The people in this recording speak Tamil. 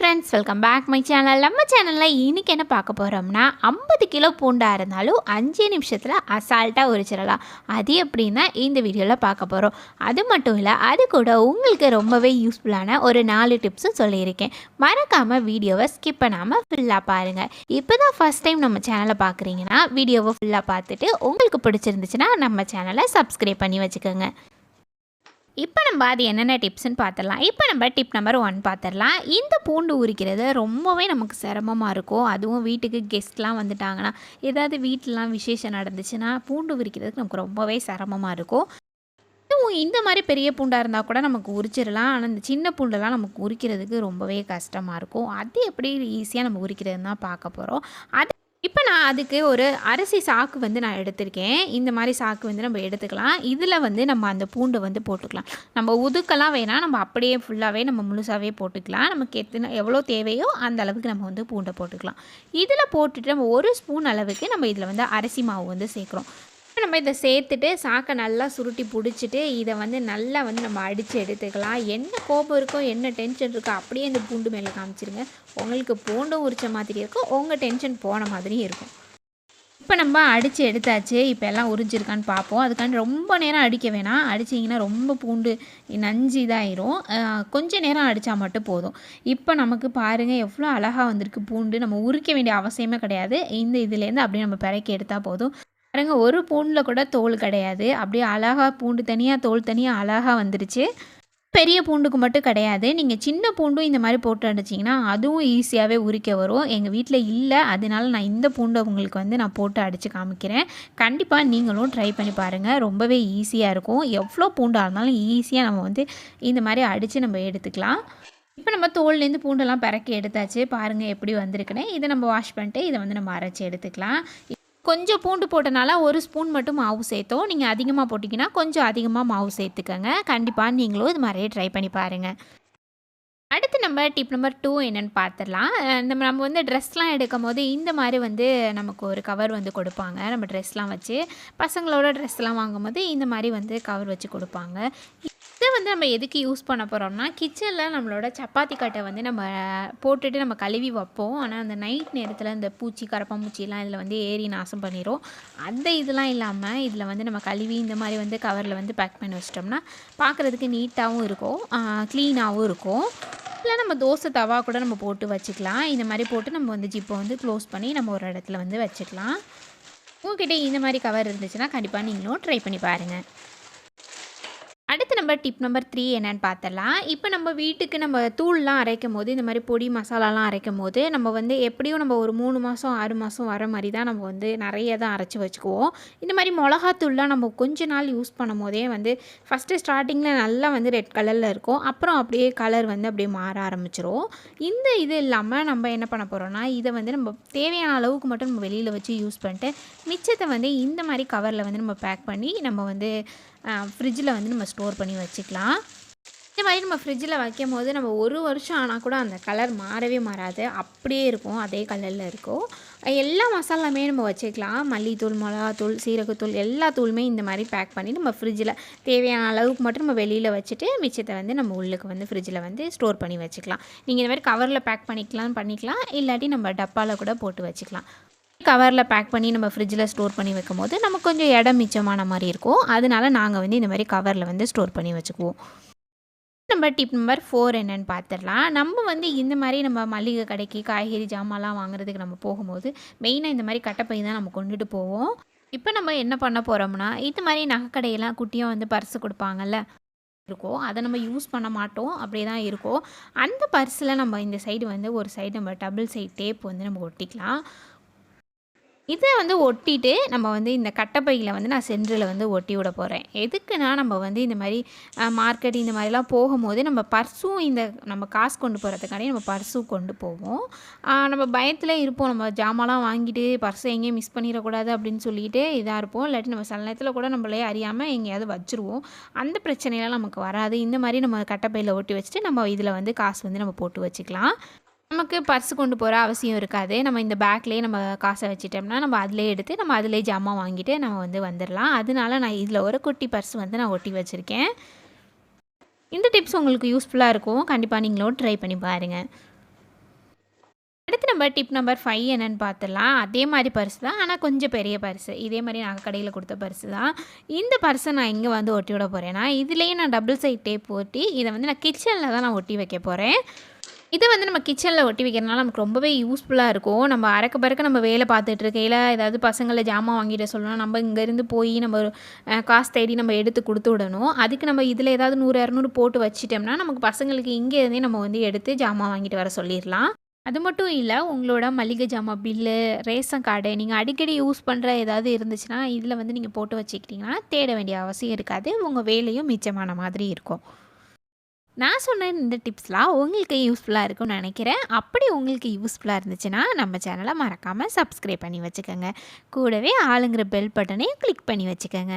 Friends welcome back my channel நம்ம சேனலில் இன்றைக்கி என்ன பார்க்க போகிறோம்னா ஐம்பது கிலோ பூண்டாக இருந்தாலும் அஞ்சு நிமிஷத்தில் அசால்ட்டாக உரிச்சிடலாம். அது எப்படின்னா இந்த வீடியோவில் பார்க்க போகிறோம் அது மட்டும் இல்லை அது கூட உங்களுக்கு ரொம்பவே யூஸ்ஃபுல்லான ஒரு நாலு டிப்ஸும் சொல்லியிருக்கேன். மறக்காமல் வீடியோவை ஸ்கிப் பண்ணாமல் ஃபுல்லாக பாருங்கள் இப்போ தான் ஃபஸ்ட் டைம் நம்ம சேனலை பார்க்குறீங்கன்னா வீடியோவை ஃபுல்லாக பார்த்துட்டு உங்களுக்கு பிடிச்சிருந்துச்சுன்னா நம்ம சேனலை சப்ஸ்கிரைப் பண்ணி வச்சுக்கோங்க. இப்போ நம்ம அது என்னென்ன டிப்ஸ்ன்னு பார்த்துடலாம். இப்போ நம்ம டிப் நம்பர் ஒன் பார்த்துடலாம். இந்த பூண்டு உரிக்கிறது ரொம்பவே நமக்கு சிரமமாக இருக்கும். அதுவும் வீட்டுக்கு கெஸ்ட்லாம் வந்துட்டாங்கன்னா ஏதாவது வீட்டிலலாம் விசேஷம் நடந்துச்சுன்னா பூண்டு உரிக்கிறதுக்கு நமக்கு ரொம்பவே சிரமமாக இருக்கும். இந்த மாதிரி பெரிய பூண்டாக இருந்தால் கூட நமக்கு உரிச்சிடலாம். ஆனால் இந்த சின்ன பூண்டெல்லாம் நமக்கு உரிக்கிறதுக்கு ரொம்பவே கஷ்டமாக இருக்கும். அது எப்படி ஈஸியாக நம்ம உரிக்கிறதுன்னு தான் பார்க்க போகிறோம் அது இப்போ நான் அதுக்கு ஒரு அரிசி சாக்கு வந்து நான் எடுத்திருக்கேன். இந்த மாதிரி சாக்கு வந்து நம்ம எடுத்துக்கலாம். இதில் வந்து நம்ம அந்த பூண்டை வந்து போட்டுக்கலாம். நம்ம உதுக்கெல்லாம் வேணால் நம்ம அப்படியே ஃபுல்லாகவே நம்ம முழுசாகவே போட்டுக்கலாம். நமக்கு எத்தனை எவ்வளோ தேவையோ அந்த அளவுக்கு நம்ம வந்து பூண்டை போட்டுக்கலாம். இதில் போட்டுட்டு நம்ம ஒரு ஸ்பூன் அளவுக்கு நம்ம இதில் வந்து அரிசி மாவு வந்து சேர்க்குறோம். நம்ம இதை சேர்த்துட்டு சாக்கை நல்லா சுருட்டி பிடிச்சிட்டு இதை வந்து நல்லா வந்து நம்ம அடித்து எடுத்துக்கலாம். என்ன கோபம் இருக்கோ என்ன டென்ஷன் இருக்கோ அப்படியே இந்த பூண்டு மேலே காமிச்சிருங்க. உங்களுக்கு பூண்டும் உரிச்ச மாதிரி இருக்கும் உங்கள் டென்ஷன் போன மாதிரியும் இருக்கும். இப்போ நம்ம அடித்து எடுத்தாச்சு இப்போ எல்லாம் உறிஞ்சிருக்கான்னு பார்ப்போம். அதுக்காண்டி ரொம்ப நேரம் அடிக்க வேணாம். அடிச்சிங்கன்னா ரொம்ப பூண்டு நஞ்சு இதாயிரும். கொஞ்சம் நேரம் அடித்தா மட்டும் போதும். இப்போ நமக்கு பாருங்கள் எவ்வளோ அழகாக வந்திருக்கு பூண்டு. நம்ம உரிக்க வேண்டிய அவசியமே கிடையாது. இந்த இதுலேருந்து அப்படியே நம்ம பிறக்கி எடுத்தால் போதும். பாருங்க ஒரு பூண்டில் கூட தோல் கிடையாது. அப்படியே அழகாக பூண்டு தனியாக தோல் தனியாக அழகாக வந்துருச்சு. பெரிய பூண்டுக்கு மட்டும் கிடையாது. நீங்கள் சின்ன பூண்டும் இந்த மாதிரி போட்டு அடிச்சிங்கன்னா அதுவும் ஈஸியாகவே உரிக்க வரும். எங்கள் வீட்டில் இல்லை. அதனால நான் இந்த பூண்டை உங்களுக்கு வந்து நான் போட்டு அடித்து காமிக்கிறேன். கண்டிப்பாக நீங்களும் ட்ரை பண்ணி பாருங்கள் ரொம்பவே ஈஸியாக இருக்கும். எவ்வளோ பூண்டாக இருந்தாலும் ஈஸியாக நம்ம வந்து இந்த மாதிரி அடித்து நம்ம எடுத்துக்கலாம். இப்போ நம்ம தோல்லேருந்து பூண்டெல்லாம் பிறக்கி எடுத்தாச்சு. பாருங்கள் எப்படி வந்திருக்குன்னு. இதை நம்ம வாஷ் பண்ணிட்டு இதை வந்து நம்ம அரைச்சி எடுத்துக்கலாம். கொஞ்சம் பூண்டு போட்டனால ஒரு ஸ்பூன் மட்டும் மாவு சேர்த்தோம். நீங்கள் அதிகமாக போட்டிங்கன்னா கொஞ்சம் அதிகமாக மாவு சேர்த்துக்கோங்க. கண்டிப்பாக நீங்களும் இது மாதிரியே ட்ரை பண்ணி பாருங்கள் அடுத்து நம்ம டிப் நம்பர் டூ என்னென்னு பார்த்துடலாம் நம்ம நம்ம வந்து ட்ரெஸ்லாம் எடுக்கும் போது இந்த மாதிரி வந்து நமக்கு ஒரு கவர் வந்து கொடுப்பாங்க. நம்ம ட்ரெஸ்லாம் வச்சு பசங்களோட ட்ரெஸ்லாம் வாங்கும்போது இந்த மாதிரி வந்து கவர் வச்சு கொடுப்பாங்க. வந்து நம்ம எதுக்கு யூஸ் பண்ண போகிறோம்னா கிச்சனில் நம்மளோட சப்பாத்தி கட்டை வந்து நம்ம போட்டுட்டு நம்ம கழுவி வைப்போம். ஆனால் அந்த நைட் நேரத்தில் இந்த பூச்சி கரப்பாம்பூச்சிலாம் இதில் வந்து ஏறி நாசம் பண்ணிடும் அந்த இதெல்லாம் இல்லாமல் இதில் வந்து நம்ம கழுவி இந்த மாதிரி வந்து கவரில் வந்து பேக் பண்ணி வச்சிட்டோம்னா பார்க்குறதுக்கு நீட்டாகவும் இருக்கும். க்ளீனாகவும் இருக்கும். இல்லை நம்ம தோசை தவா கூட நம்ம போட்டு வச்சுக்கலாம். இந்த மாதிரி போட்டு நம்ம வந்து ஜிப்பை வந்து க்ளோஸ் பண்ணி நம்ம ஒரு இடத்துல வந்து வச்சுக்கலாம். உங்ககிட்ட இந்த மாதிரி கவர் இருந்துச்சுன்னா கண்டிப்பாக நீங்களும் ட்ரை பண்ணி பாருங்கள் நம்பர் டிப் நம்பர் த்ரீ என்னன்னு பார்த்தலாம் இப்போ நம்ம வீட்டுக்கு நம்ம தூள்லாம் அரைக்கும் போது இந்த மாதிரி பொடி மசாலாலாம் அரைக்கும் போது நம்ம வந்து எப்படியும் நம்ம ஒரு மூணு மாதம் ஆறு மாதம் வர மாதிரி தான் நம்ம வந்து நிறைய தான் அரைச்சி வச்சுக்குவோம். இந்த மாதிரி மிளகாத்தூள்லாம் நம்ம கொஞ்ச நாள் யூஸ் பண்ணும் போதே வந்து ஃபஸ்ட்டு ஸ்டார்டிங்கில் நல்லா வந்து ரெட் கலரில் இருக்கும். அப்புறம் அப்படியே கலர் வந்து அப்படியே மாற ஆரம்பிச்சிரும். இந்த இது இல்லாமல் நம்ம என்ன பண்ண போகிறோம்னா இதை வந்து நம்ம தேவையான அளவுக்கு மட்டும் நம்ம வெளியில் வச்சு யூஸ் பண்ணிட்டு மிச்சத்தை வந்து இந்த மாதிரி கவரில் வந்து நம்ம பேக் பண்ணி நம்ம வந்து ஃப்ரிட்ஜில் வந்து நம்ம ஸ்டோர் பண்ணி வச்சுக்கலாம். இந்த மாதிரி நம்ம ஃப்ரிட்ஜில் வைக்கும் போது நம்ம ஒரு வருஷம் ஆனால் கூட அந்த கலர் மாறவே மாறாது. அப்படியே இருக்கும். அதே கலரில் இருக்கும். எல்லா மசாலாமே நம்ம வச்சுக்கலாம். மல்லித்தூள் மிளகாத்தூள் சீரகத்தூள் எல்லா தூளுமே இந்த மாதிரி பேக் பண்ணி நம்ம ஃப்ரிட்ஜில் தேவையான அளவுக்கு மட்டும் நம்ம வெளியில் வச்சுட்டு மிச்சத்தை வந்து நம்ம உள்ளுக்கு வந்து ஃப்ரிட்ஜில் வந்து ஸ்டோர் பண்ணி வச்சுக்கலாம். நீங்கள் இந்த மாதிரி கவரில் பேக் பண்ணிக்கலாம் பண்ணிக்கலாம். இல்லாட்டி நம்ம டப்பாவில் கூட போட்டு வச்சுக்கலாம். கவரில் பேக் பண்ணி நம்ம ஃப்ரிட்ஜில் ஸ்டோர் பண்ணி வைக்கும் போது நமக்கு கொஞ்சம் இடம் மிச்சமான மாதிரி இருக்கும். அதனால நாங்கள் வந்து இந்த மாதிரி கவரில் வந்து ஸ்டோர் பண்ணி வச்சுக்குவோம். நம்ம டிப் நம்பர் ஃபோர் என்னன்னு பார்த்துடலாம் நம்ம வந்து இந்த மாதிரி நம்ம மளிகை கடைக்கு காய்கறி ஜாமான்லாம் வாங்குறதுக்கு நம்ம போகும்போது மெயினாக இந்த மாதிரி கட்டப்பை தான் நம்ம கொண்டுட்டு போவோம். இப்போ நம்ம என்ன பண்ண போகிறோம்னா இந்த மாதிரி நகைக்கடையெல்லாம் குட்டியாக வந்து பர்ஸு கொடுப்பாங்கல்ல இருக்கும். அதை நம்ம யூஸ் பண்ண மாட்டோம். அப்படியே தான் இருக்கும். அந்த பர்ஸில் நம்ம இந்த சைடு வந்து ஒரு சைடு நம்ம டபுள் சைட் டேப் வந்து நம்ம ஒட்டிக்கலாம். இதை வந்து ஒட்டிட்டு நம்ம வந்து இந்த கட்டைப்பையில் வந்து நான் சென்டரில் வந்து ஒட்டி விட போகிறேன் எதுக்குன்னா நம்ம வந்து இந்த மாதிரி மார்க்கெட் இந்த மாதிரிலாம் போகும்போது நம்ம பர்ஸும் இந்த நம்ம காசு கொண்டு போகிறதுக்காண்டி நம்ம பர்ஸும் கொண்டு போவோம். நம்ம பயத்தில் இருப்போம். நம்ம ஜாமான்லாம் வாங்கிட்டு பர்ஸை எங்கேயும் மிஸ் பண்ணிடக்கூடாது அப்படின்னு சொல்லிட்டு இதாக இருப்போம். இல்லாட்டி நம்ம சில நேரத்தில் கூட நம்மளே அறியாமல் எங்கேயாவது வச்சுருவோம். அந்த பிரச்சனையெல்லாம் நமக்கு வராது. இந்த மாதிரி நம்ம கட்டைப்பையில் ஒட்டி வச்சுட்டு நம்ம இதில் வந்து காசு வந்து நம்ம போட்டு வச்சுக்கலாம். நமக்கு பர்ஸ் கொண்டு போகிற அவசியம் இருக்காது. நம்ம இந்த பேக்லேயே நம்ம காசை வச்சிட்டோம்னா நம்ம அதிலே எடுத்து நம்ம அதிலே ஜாமான் வாங்கிட்டு நம்ம வந்து வந்துடலாம் அதனால நான் இதில் ஒரு குட்டி பர்ஸ் வந்து நான் ஒட்டி வச்சுருக்கேன். இந்த டிப்ஸ் உங்களுக்கு யூஸ்ஃபுல்லாக இருக்கும். கண்டிப்பாக நீங்களும் ட்ரை பண்ணி பாருங்கள் நம்ம டிப் நம்பர் ஃபைவ் என்னென்னு பார்த்துடலாம் அதே மாதிரி பர்ஸ் தான். ஆனால் கொஞ்சம் பெரிய பர்ஸு. இதே மாதிரி நாங்கள் கடையில் கொடுத்த பர்ஸு தான். இந்த பர்ஸை நான் இங்கே வந்து ஒட்டி விட போகிறேன்னா இதுலேயே நான் டபுள் சைட் டேப் ஒட்டி இதை வந்து நான் கிச்சனில் தான் நான் ஒட்டி வைக்க போகிறேன் இதை வந்து நம்ம கிச்சனில் ஒட்டி வைக்கிறனால நமக்கு ரொம்பவே யூஸ்ஃபுல்லாக இருக்கும். நம்ம அறக்க பறக்க நம்ம வேலை பார்த்துட்டு இருக்கையில் ஏதாவது பசங்களை ஜாமான் வாங்கிட்டு சொல்லணும் நம்ம இங்கேருந்து போய் நம்ம ஒரு, காசு தேடி நம்ம எடுத்து கொடுத்து விடணும். அதுக்கு நம்ம இதில் ஏதாவது நூறு இரநூறு போட்டு வச்சிட்டோம்னா நமக்கு பசங்களுக்கு இங்கே இருந்தே நம்ம வந்து எடுத்து ஜாமான் வாங்கிட்டு வர சொல்லிடலாம். அது மட்டும் இல்லை உங்களோட மளிகை ஜாமான் பில்லு ரேஷன் கார்டு நீங்கள் அடிக்கடி யூஸ் பண்ணுற ஏதாவது இருந்துச்சுன்னா இதில் வந்து நீங்கள் போட்டு வச்சுக்கிட்டிங்கன்னா தேட வேண்டிய அவசியம் இருக்காது. உங்கள் வேலையும் மிச்சமான மாதிரி இருக்கும். நான் சொன்ன இந்த டிப்ஸ்லாம் உங்களுக்கு யூஸ்ஃபுல்லாக இருக்கும்னு நினைக்கிறேன். அப்படி உங்களுக்கு யூஸ்ஃபுல்லாக இருந்துச்சுன்னா நம்ம சேனலை மறக்காமல் சப்ஸ்கிரைப் பண்ணி வச்சுக்கோங்க. கூடவே ஆளுங்கிற பெல் பட்டனையும் கிளிக் பண்ணி வச்சுக்கோங்க.